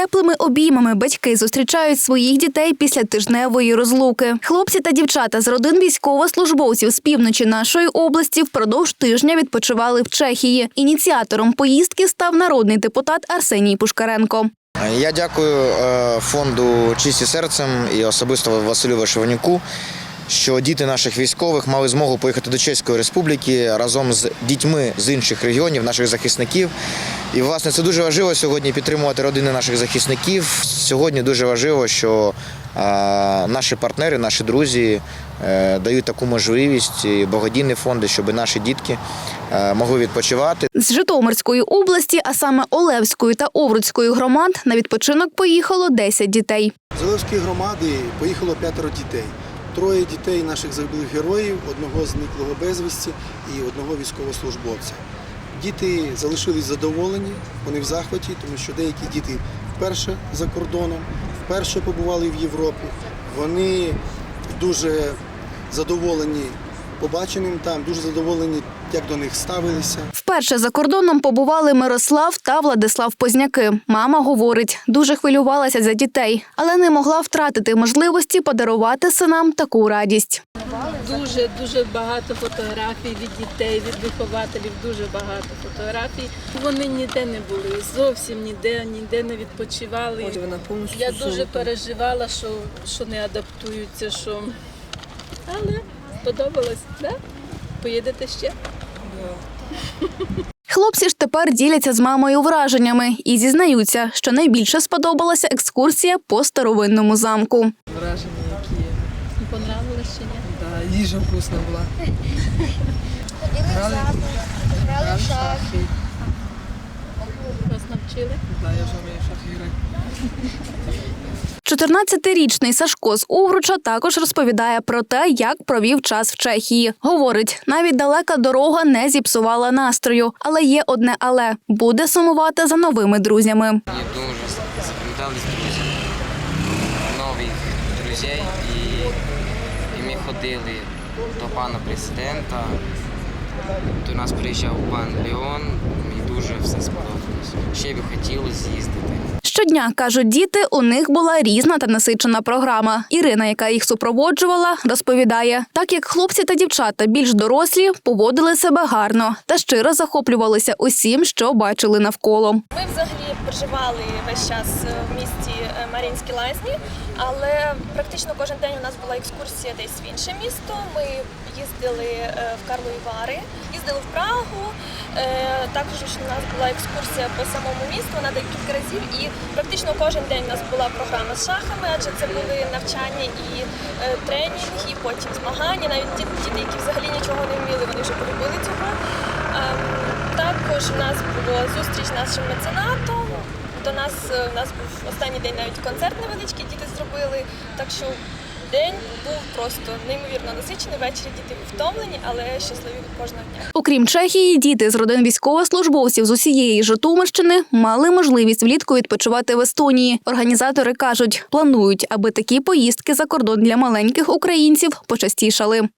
теплими обіймами батьки зустрічають своїх дітей після тижневої розлуки. Хлопці та дівчата з родин військовослужбовців з півночі нашої області впродовж тижня відпочивали в Чехії. Ініціатором поїздки став народний депутат Арсеній Пушкаренко. Я дякую е, фонду Чисті серцем і особисто Василю Вишиванюку, що діти наших військових мали змогу поїхати до Чеської Республіки разом з дітьми з інших регіонів, наших захисників. І власне це дуже важливо сьогодні підтримувати родини наших захисників. Сьогодні дуже важливо, що наші партнери, наші друзі е, дають таку можливість і благодійні фонди, щоб наші дітки е, могли відпочивати. З Житомирської області, а саме Олевської та Овруцької громад, на відпочинок поїхало 10 дітей. З Олевської громади поїхало п'ятеро дітей. Троє дітей наших загиблих героїв, одного зниклого безвісті і одного військовослужбовця. Діти залишились задоволені, вони в захваті, тому що деякі діти вперше за кордоном, вперше побували в Європі. Вони дуже задоволені побаченим там, дуже задоволені, як до них ставилися. Вперше за кордоном побували Мирослав та Владислав Позняки. Мама говорить, дуже хвилювалася за дітей, але не могла втратити можливості подарувати синам таку радість. Дуже дуже багато фотографій від дітей, від вихователів. Дуже багато фотографій. Вони ніде не були, зовсім ніде, ніде не відпочивали. От вона повністю Я дуже переживала, що, що не адаптуються, що але сподобалось, да? Поїдете ще? Хлопці ж тепер діляться з мамою враженнями і зізнаються, що найбільше сподобалася екскурсія по старовинному замку. Враження. Понравилось чи ні? Да, їжа вкусна була. Грали, грали в шахи. Вас навчили? Да, я вже вмію в шахи грати. 14-річний Сашко з Увруча також розповідає про те, як провів час в Чехії. Говорить, навіть далека дорога не зіпсувала настрою, але є одне але буде сумувати за новими друзями. Мені дуже запам'ятались друзі, нових друзей і, і ми ходили до пана президента. До нас приїжджав пан Леон, мені дуже все сподобалось. Ще би хотілося з'їздити. Щодня кажуть діти, у них була різна та насичена програма. Ірина, яка їх супроводжувала, розповідає, так як хлопці та дівчата більш дорослі поводили себе гарно та щиро захоплювалися усім, що бачили навколо. Ми взагалі проживали весь час в місті е, Мар'їнські лазні, але практично кожен день у нас була екскурсія десь в інше місто. Ми їздили е, в Карлові Вари, їздили в Прагу. Е, Також у нас була екскурсія по самому місту на декілька разів, і практично кожен день у нас була програма з шахами, адже це були навчання і е, тренінг, і потім змагання. Навіть ті діти, які взагалі нічого не вміли, вони вже полюбили цього. Ем, Також у нас була зустріч з нашим меценатом. До нас е, у нас був останній день навіть концерт невеличкий діти зробили. Так що день був просто неймовірно насичений. Ввечері діти втомлені, але щасливі кожного дня. Окрім Чехії, діти з родин військовослужбовців з усієї Житомирщини мали можливість влітку відпочивати в Естонії. Організатори кажуть, планують, аби такі поїздки за кордон для маленьких українців почастішали.